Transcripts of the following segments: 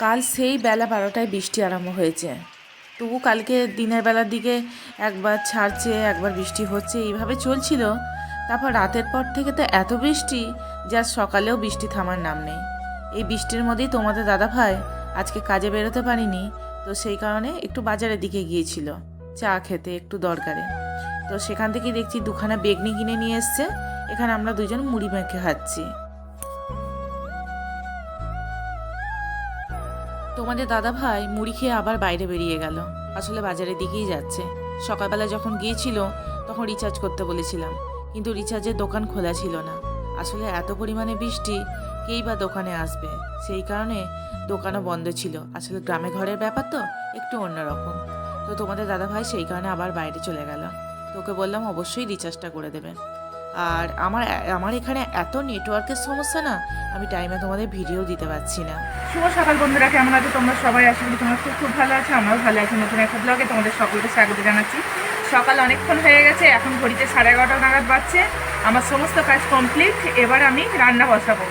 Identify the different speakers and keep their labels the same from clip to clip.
Speaker 1: কাল সেই বেলা বারোটায় বৃষ্টি আরম্ভ হয়েছে। তবু কালকে দিনের বেলার দিকে একবার ছাড়ছে, একবার বৃষ্টি হচ্ছে, এইভাবে চলছিল। তারপর রাতের পর থেকে তো এত বৃষ্টি যে সকালেও বৃষ্টি থামার নাম নেই। এই বৃষ্টির মধ্যেই তোমাদের দাদা ভাই আজকে কাজে বেরোতে পারিনি, তো সেই কারণে একটু বাজারের দিকে গিয়েছিল, চা খেতে একটু দরকারে। তো সেখান থেকে দেখছি দুখানা বেগনি কিনে নিয়ে এসছে, এখানে আমরা দুজন মুড়ি মেখে খাচ্ছি। তোমাদের দাদা ভাই মুড়ি খেয়ে আবার বাইরে বেরিয়ে গেল। আসলে বাজারের দিকেই যাচ্ছে। সকালবেলা যখন গিয়েছিল, তখন রিচার্জ করতে বলেছিলাম। কিন্তু রিচার্জের দোকান খোলা ছিল না। আসলে এত পরিমাণে বৃষ্টি, কেই বা দোকানে আসবে? সেই কারণে দোকানও বন্ধ ছিল। আসলে গ্রামে ঘরের ব্যাপার তো একটু অন্যরকম। তো তোমাদের দাদা ভাই সেই কারণে আবার বাইরে চলে গেল। তোকে বললাম অবশ্যই রিচার্জটা করে দেবে। আর আমার আমার এখানে এত নেটওয়ার্কের সমস্যা না, আমি টাইমে তোমাদের ভিডিও দিতে পারছি না।
Speaker 2: শুভ সকাল বন্ধুরা, কেমন আছো? তোমরা সবাই? আশা করি তোমরা খুব খুব ভালো আছো। আমরাও ভালো আছি। নতুন একটা ব্লগে তোমাদের সকলকে স্বাগত জানাচ্ছি। সকাল অনেকক্ষণ হয়ে গেছে, এখন ঘড়িতে সাড়ে এগারোটা নাগাদ বাজছে। আমার সমস্ত কাজ কমপ্লিট এবার আমি রান্না বসাবো।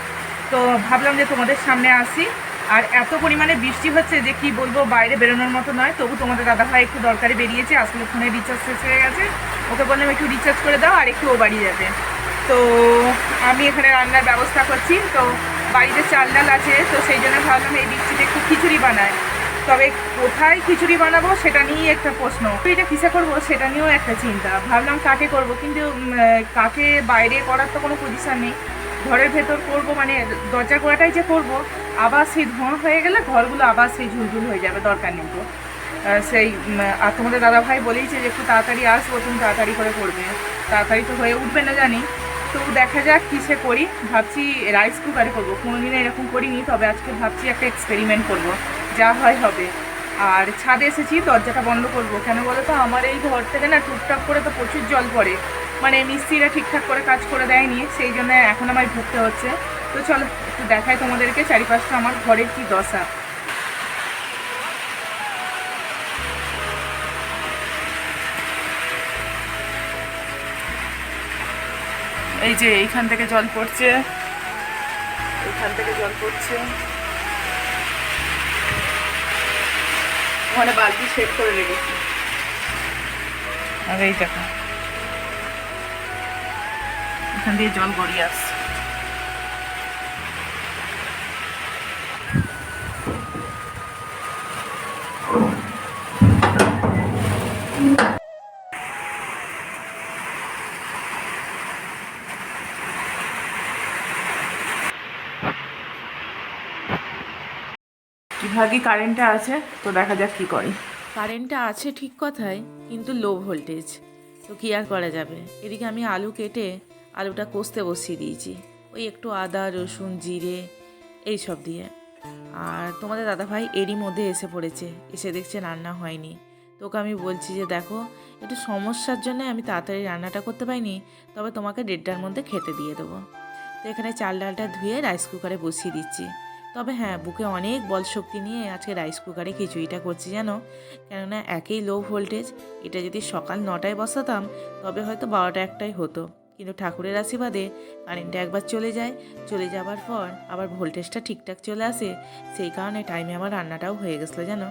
Speaker 2: তো ভাবলাম যে তোমাদের সামনে আসি। আর এত পরিমাণে বৃষ্টি হচ্ছে যে কি বলব, বাইরে বেরোনোর মতো নয়। তবু তোমাদের দাদা ভাই একটু দরকারি বেরিয়েছে আসলে ফোনে রিচার্জ শেষ হয়ে গেছে। ওকে বললাম, একটু রিচার্জ করে দাও আর একটু ও বাড়ি যাবে। তো আমি এখানে রান্নার ব্যবস্থা করছি। তো বাড়িতে চাল ডাল আছে, তো সেই জন্য ভাবলাম এই বৃষ্টিতে একটু খিচুড়ি বানায় তবে কোথায় খিচুড়ি বানাবো সেটা নিয়েই একটা প্রশ্ন। এটা কিসে করব সেটা নিয়েও একটা চিন্তা। ভাবলাম কাকে করব, কিন্তু কাকে বাইরে করার তো কোনো পজিশন নেই। ঘরের ভেতর করব মানে দরজা গোড়াটাই যে করব আবার সেই ধোঁয়া হয়ে গেলে ঘরগুলো আবার সেই ঝুলঝুল হয়ে যাবে, দরকার নেই তো। সেই আর তোমাদের দাদা ভাই বলেইছে যে একটু তাড়াতাড়ি আসব, তুমি তাড়াতাড়ি করে করবে। তাড়াতাড়ি তো হয়ে উঠবে না জানি। তো দেখা যাক কিসে করি। ভাবছি রাইস কুকারে করব। কোনোদিনও এরকম করিনি, তবে আজকে ভাবছি একটা এক্সপেরিমেন্ট করব, যা হয় হবে। আর ছাদে এসেছি, দরজাটা বন্ধ করব। কেন বলো তো? আমার এই ঘর থেকে না টুকটাক করে তো প্রচুর জল পড়ে। মানে মিস্ত্রিরা ঠিকঠাক করে কাজ করে দেয়নি, সেই জন্য এখন আমায় ভুগতে হচ্ছে। তো চলো, একটু দেখাই তোমাদেরকে চারিপাশটা আমার ঘরের কি দশা। এই যে এইখান থেকে জল পড়ছে। এইখান থেকে জল পড়ছে। ওখানে বালতি সেট করে রেখেছি। আর এই দেখো। এখান দিয়ে জল গড়িয়ে আসছে। ভাগে কারেন্টটা আছে, তো দেখা যাক কি করে।
Speaker 1: কারেন্টটা আছে ঠিক কথাই, কিন্তু লো ভোল্টেজ তো কী আর করা যাবে? এদিকে আমি আলু কেটে আলুটা কষতে বসিয়ে দিয়েছি। ওই একটু আদা, রসুন, জিরে, এই সব দিয়ে। আর তোমাদের দাদাভাই এরই মধ্যে এসে পড়েছে, এসে দেখছে রান্না হয়নি। তোকে আমি বলছি যে দেখো, একটু সমস্যার জন্য আমি তাড়াতাড়ি রান্নাটা করতে পারিনি, তবে তোমাকে দেড়টার মধ্যে খেতে দিয়ে দেবো। তো এখানে চাল ডালটা ধুয়ে রাইস কুকারে বসিয়ে দিচ্ছি। তবে হ্যাঁ বুকে অনেক বল শক্তি নিয়ে আজকে রাইস কুকারে খিচুড়িটা করছি জানো। কেননা একই লো ভোল্টেজ এটা যদি সকাল নটায় বসাতাম, তবে হয়তো বারোটা একটাই হতো। কিন্তু ঠাকুরের আশীর্বাদে কারেন্টটা একবার চলে যায়, চলে যাবার পর আবার ভোল্টেজটা ঠিকঠাক চলে আসে, সেই কারণে টাইমে আমার রান্নাটাও হয়ে গেছিল জানো।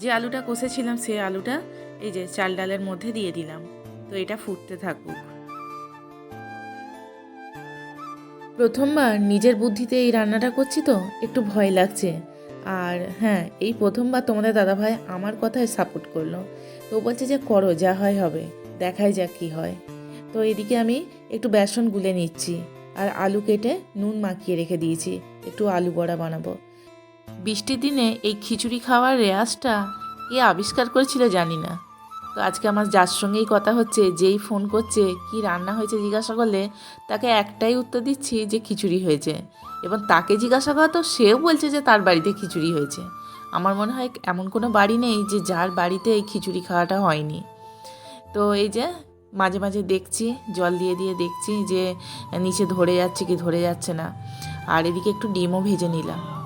Speaker 1: যে আলুটা কষেছিলাম সেই আলুটা এই যে চাল ডালের মধ্যে দিয়ে দিলাম। তো এটা ফুটতে থাকুক। প্রথমবার নিজের বুদ্ধিতে এই রান্নাটা করছি তো, একটু ভয় লাগছে। আর হ্যাঁ এই প্রথমবার তোমাদের দাদাভাই আমার কথায় সাপোর্ট করল। তো বলছে যে করো, যা হয় হবে, দেখাই যাক কী হয়। তো এদিকে আমি একটু বেসন গুলে নিচ্ছি, আর আলু কেটে নুন মাখিয়ে রেখে দিয়েছি, একটু আলু বড়া বানাবো। বৃষ্টির দিনে এই খিচুড়ি খাওয়ার রেয়াজটা কে আবিষ্কার করেছিল জানি না। তো আজকে আমার যার সঙ্গেই কথা হচ্ছে, যেই ফোন করছে, কি রান্না হয়েছে জিজ্ঞাসা করলে তাকে একটাই উত্তর দিচ্ছি যে খিচুড়ি হয়েছে। এবং তাকে জিজ্ঞাসা করা তো সেও বলছে যে তার বাড়িতে খিচুড়ি হয়েছে। আমার মনে হয় এমন কোনো বাড়ি নেই যে যার বাড়িতে এই খিচুড়ি খাওয়াটা হয়নি। তো এই যে মাঝে মাঝে দেখছি, জল দিয়ে দিয়ে দেখছি যে নিচে ধরে যাচ্ছে কি ধরে যাচ্ছে না। আর এদিকে একটু ডিমও ভেজে নিলাম।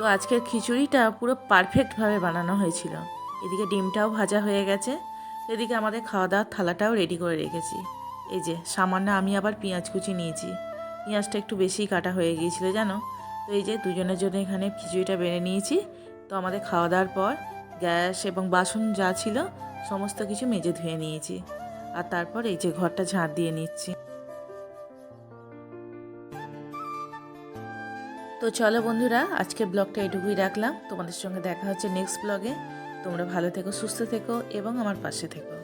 Speaker 1: তো আজকের খিচুড়িটা পুরো পারফেক্টভাবে বানানো হয়েছিল। এদিকে ডিমটাও ভাজা হয়ে গেছে, এদিকে আমাদের খাওয়া দাওয়ার থালাটাও রেডি করে রেখেছি। এই যে, সামান্য আমি আবার পেঁয়াজ কুচি নিয়েছি। পেঁয়াজটা একটু বেশি কাটা হয়ে গিয়েছিল, জানো? তো এই যে, দুজনের জন্য এখানে খিচুড়িটা বেড়ে নিয়েছি। তো আমাদের খাওয়া দাওয়ার পর গ্যাস এবং বাসন যা ছিল, সমস্ত কিছু মেজে ধুয়ে নিয়েছি। আর তারপর এই যে, ঘরটা ঝাঁট দিয়ে নিচ্ছি। তো চলো বন্ধুরা, আজকের ব্লগটা এটুকুই রাখলাম। তোমাদের সঙ্গে দেখা হচ্ছে নেক্সট ব্লগে তোমরা ভালো থেকো, সুস্থ থেকো এবং আমার পাশে থেকো।